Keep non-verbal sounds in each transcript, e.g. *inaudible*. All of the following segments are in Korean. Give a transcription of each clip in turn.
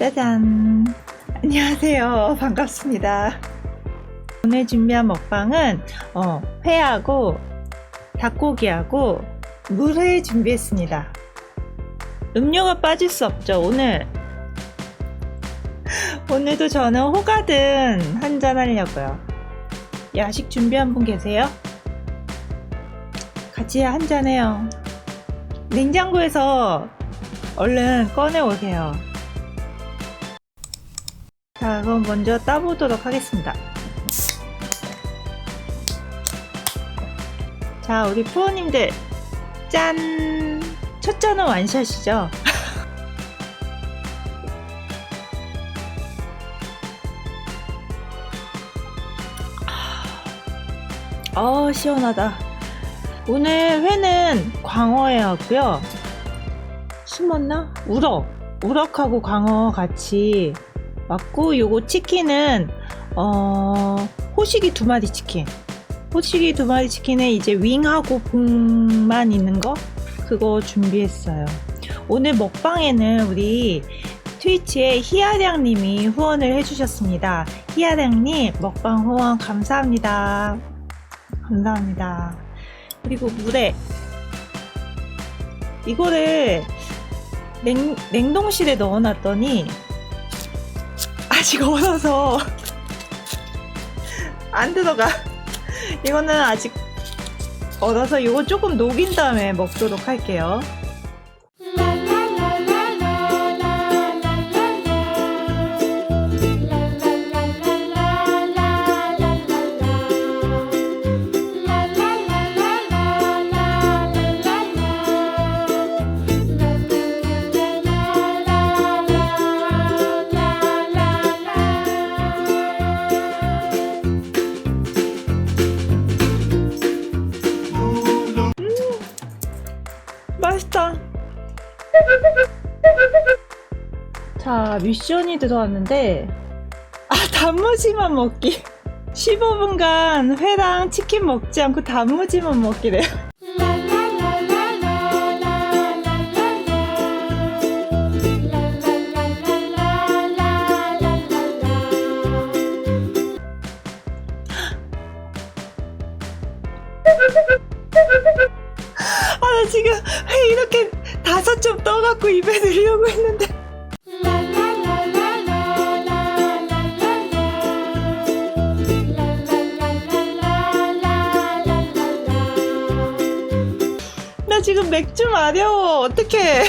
짜잔. 안녕하세요. 반갑습니다. 오늘 준비한 먹방은 어, 회하고 닭고기하고 물회 준비했습니다. 음료가 빠질 수 없죠. 오늘 오늘도 저는 호가든 한잔 하려고요. 야식 준비한 분 계세요? 같이 한잔 해요. 냉장고에서 얼른 꺼내 오세요. 자, 그럼 먼저 따보도록 하겠습니다. 자, 우리 프로님들, 짠! 첫 잔은 완샷이죠? 어, *laughs* 시원하다. 오늘 회는 광어회 하고요. 숨었나? 우럭. 우럭하고 광어 같이 왔고, 요거 치킨은, 어, 호식이 두 마리 치킨. 호식이 두 마리 치킨에 이제 윙하고 봉만 있는 거? 그거 준비했어요. 오늘 먹방에는 우리 트위치에 희아량님이 후원을 해주셨습니다. 희아량님, 먹방 후원 감사합니다. 감사합니다. 그리고 물에 이거를 냉, 냉동실에 넣어놨더니 아직 얼어서 안 들어가. 이거는 아직 얼어서 이거 조금 녹인 다음에 먹도록 할게요. 자, 미션이 들어왔는데, 아, 단무지만 먹기. *laughs* 15분간 회랑 치킨 먹지 않고 단무지만 먹기래요. *laughs* 아, 나 지금 회 이렇게 다섯 점 떠갖고 입에 넣으려고 했는데. 나 지금 맥주 마려워. 어떡해.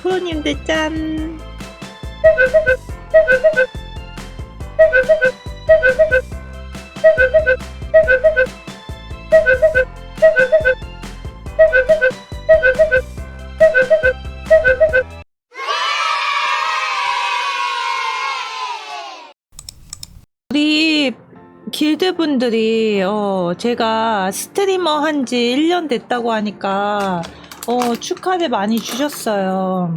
프로님들 짠. *laughs* 길드 분들이 어 제가 스트리머 한 지 1년 됐다고 하니까 어 축하를 많이 주셨어요.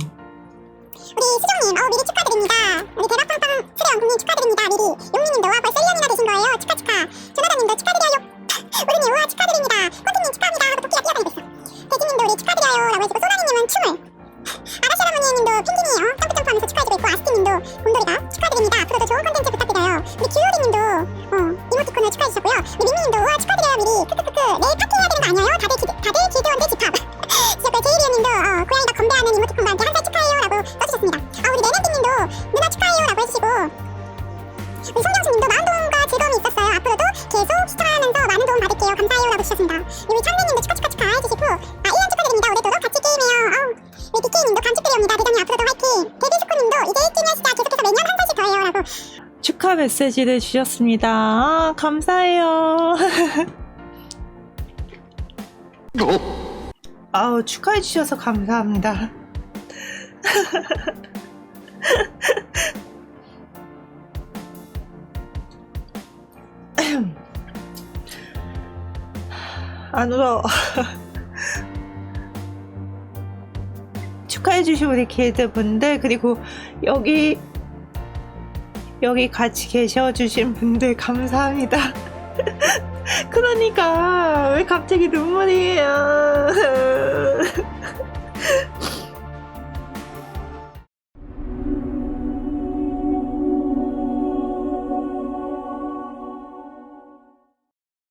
우리 수정님, 어, 미리 축하드립니다. 우리 대박빵빵 수령 국민 축하드립니다. 미리. 용민님도 와 벌써 1년이나 되신 거예요. 축하 축하. 조나단님도 축하드려요. 우리님 우와 축하드립니다. 콘티님 축하합니다. 하고 토끼가 뛰어다니고 있어. 대진님도 우리 축하드려요. 라고 해주고 소나니님은 춤을. 아라시라모니님도 펭귄이 어, 점프점프하면서 축하해주고 있고 아스티님도 곰돌 이모티콘을 축하해 주셨고요. 우리 민민님도 우와 축하드려요 미리. 크크크크. 내일 파티해야 되는 거 아니에요? 다들 기, 다들 길드원들 집합. *laughs* 지역별 제이리언님도 어, 고양이가 건배하는 이모티콘과 함께 한살 축하해요라고 써주셨습니다. 아 우리 네네님도 누나 축하해요라고 해주시고 우리 송영수님도 마음 도움과 즐거움이 있었어요. 앞으로도 계속 시청하면서 많은 도움 받을게요. 감사해요라고 주셨습니다. 우리 창래님도 축하 축하 축하 해주시고 축하 메시지를 주셨습니다. 아, 감사해요. 아우 축하해 주셔서 감사합니다. 안 울어. 축하해 주신 우리 길드 분들 그리고 여기 여기 같이 계셔주신 분들 감사합니다. *laughs* 그러니까 왜 갑자기 눈물이에요? *laughs*